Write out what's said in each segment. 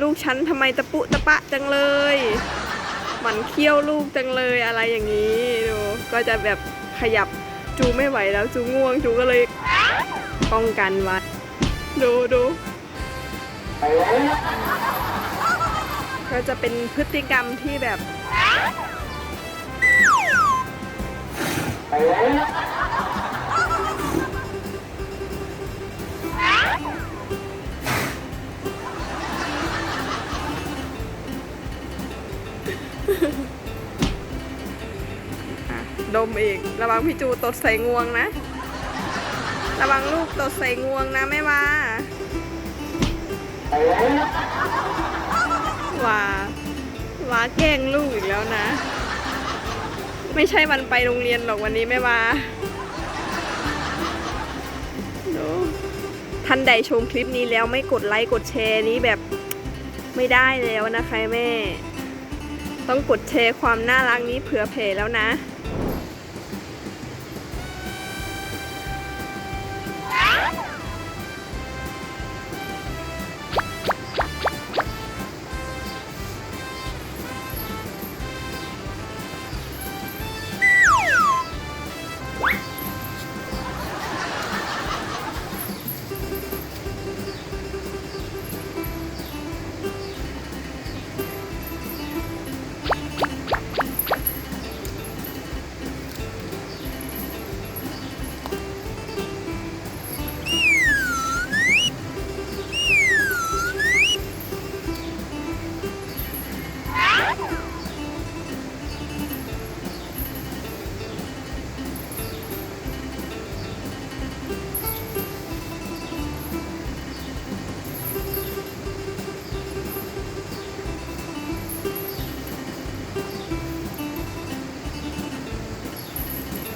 ลูกฉันทำไมตะปุตะปะจังเลยหมันเคี้ยวลูกจังเลยอะไรอย่างนี้ดูก็จะแบบขยับจูไม่ไหวแล้วจูง่วงจูก็เลยป้องกันไว้ดูดูก็จะเป็นพฤติกรรมที่แบบ อะดมอีก ระวังพี่จูตดใส่งวงนะ ระวังลูกตดใส่งวงนะแม่ว่าว่าว่าแกล้งลูกอีกแล้วนะ ไม่ใช่วันไปโรงเรียนหรอกวันนี้แม่ว่าดูท่านใดชมคลิปนี้แล้วไม่กดไลค์กดแชร์นี้แบบไม่ได้แล้วนะคะแม่ ต้องกดแชร์ความน่ารักนี้เผื่อเพแล้วนะ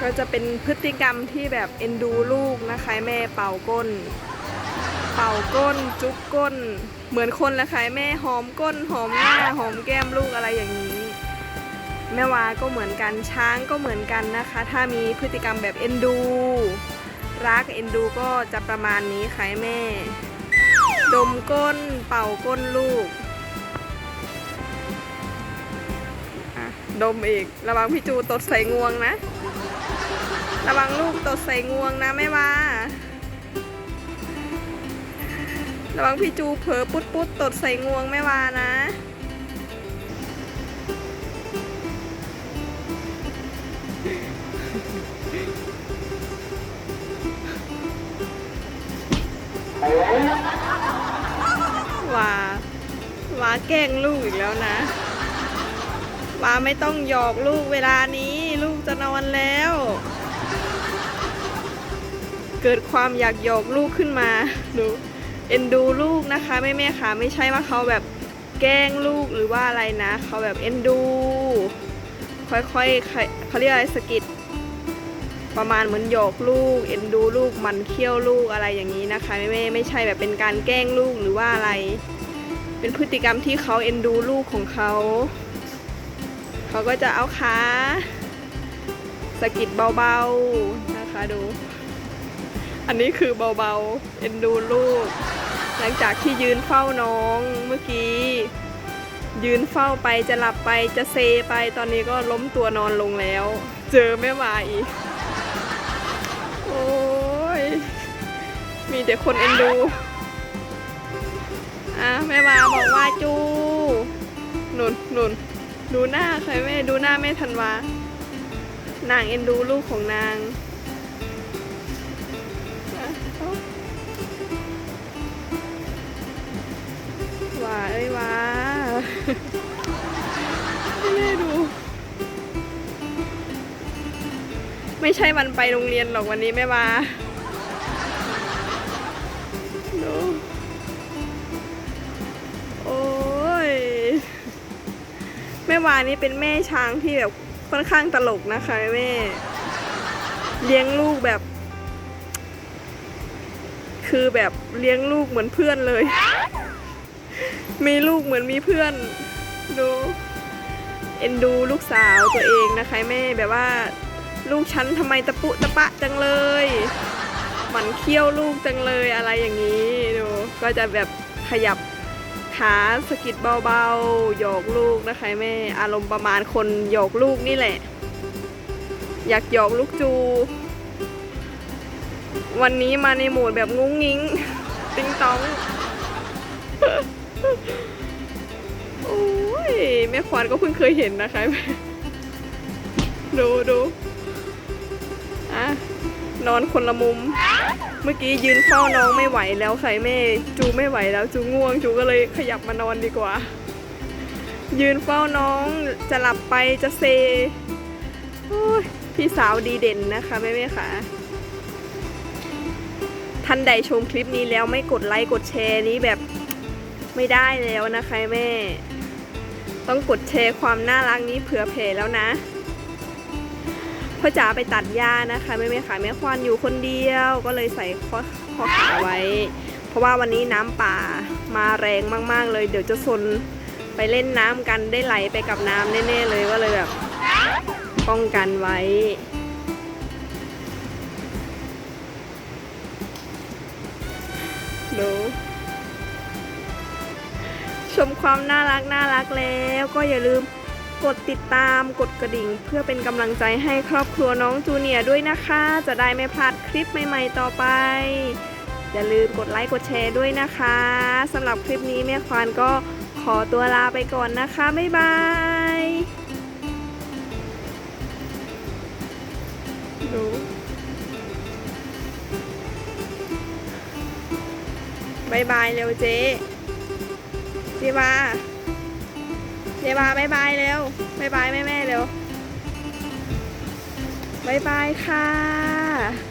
ก็จะเป็นพฤติกรรมที่แบบเอ็นดูลูกนะคะแม่เป่าก้น เป่าก้น จุ๊บก้น เหมือนคนละค่ะแม่หอมก้นหอมหน้าหอมแก้มลูกอะไรอย่างนี้ แม่วาก็เหมือนกันช้างก็เหมือนกันนะคะ ถ้ามีพฤติกรรมแบบเอ็นดู รักเอ็นดูก็จะประมาณนี้ค่ะแม่ ดมก้น เป่าก้นลูก ดมอีก ระวังพี่จูตดใส่งวงนะ ระวังลูกตดใส่งวงนะแม่ว่า ระวังพี่จูเผลอปุ๊ดปุ๊ดตดใส่งวงแม่วานะว่าว่าแกล้งลูกอีกแล้วนะ ว่าไม่ต้องหยอกลูกเวลานี้ ลูกจะนอนแล้ว เกิดความอยากหยอกลูกขึ้นมาดูเอ็นดูลูกนะคะแม่แม่ๆค่ะไม่ใช่ว่าเขาแบบแกล้งลูกหรือว่าอะไรนะเขาแบบเอ็นดู ค่อยๆเขาเรียกอะไรสกิดประมาณเหมือนหยอกลูก เอ็นดูลูกมันเคี้ยวลูกอะไรอย่างนี้นะคะแม่แม่ๆไม่ใช่แบบเป็นการแกล้งลูกหรือว่าอะไร เป็นพฤติกรรมที่เขาเอ็นดูลูกของเขา เขาก็จะเอาขาสะกิดเบาๆนะคะดู อันนี้คือเบาๆ เอ็นดูลูก หลังจากที่ยืนเฝ้าน้องเมื่อกี้ ยืนเฝ้าไปจะหลับไปจะเซไปตอนนี้ก็ล้มตัวนอนลงแล้ว เจอแม่วาอีก โอ้ย มีแต่คนเอ็นดูอะแม่วาบอกว่าจูหนุนหนุน ดูหน้าใครแม่ดูหน้าแม่ธันวานางเอ็นดูลูกของนางว้าเอ้ยว้าแม่ดู ไม่ใช่วันไปโรงเรียนหรอกวันนี้แม่ว้า วานี่เป็นแม่ช้างที่แบบค่อนข้างตลกนะคะแม่ เลี้ยงลูกแบบ คือแบบเลี้ยงลูกเหมือนเพื่อนเลย มีลูกเหมือนมีเพื่อน ดู เอ็นดูลูกสาวตัวเองนะคะแม่แบบว่า ลูกฉันทำไมตะปุตะปะจังเลยหมันเคี้ยวลูกจังเลยอะไรอย่างนี้ดู ก็จะแบบขยับ ขาสะกิดเบาๆหยอกลูกนะคะแม่อารมณ์ประมาณคนหยอกลูกนี่แหละ อยากหยอกลูกจู วันนี้มาในโหมดแบบงุ้งงิ้ง ติงตองโอ้ยแม่ควานก็เพิ่งเคยเห็นนะคะ ดูดู นอนคนละมุม เมื่อกี้ยืนเฝ้าน้องไม่ไหวแล้วใครแม่จูไม่ไหวแล้วจูง่วงจูก็เลยขยับมานอนดีกว่า ยืนเฝ้าน้องจะหลับไปจะเซพี่สาวดีเด่นนะคะแม่แม่ค่ะท่านใดชมคลิปนี้แล้วไม่กดไลค์กดแชร์นี้แบบไม่ได้แล้วนะคะแม่ ต้องกดแชร์ความน่ารักนี้เผื่อแผ่แล้วนะ พ่อจ๋าไปตัดหญ้านะคะแม่แม่ขายแม่ควานอยู่คนเดียวก็เลยใส่ข้อข้อขาไว้ เพราะว่าวันนี้น้ำป่ามาแรงมาก ๆ เลย เดี๋ยวจะซนไปเล่นน้ำกันได้ไหลไปกับน้ำแน่ๆเลยก็เลยแบบป้องกันไว้ดูชมความน่ารักน่ารักแล้วก็อย่าลืม กดติดตามกดกระดิ่ง เพื่อเป็นกำลังใจให้ครอบครัวน้องจูเนียร์ด้วยนะคะ จะได้ไม่พลาดคลิปใหม่ๆต่อไป อย่าลืมกดไลค์กดแชร์ด้วยนะคะสำหรับคลิปนี้แม่ควานก็ขอตัวลาไปก่อนนะคะ บ๊ายบายดูบายบายเร็วเจ๊เจ๊บาเจ๊ บาบายบายเร็วบายบายแม่แม่เร็วบายบายค่ะ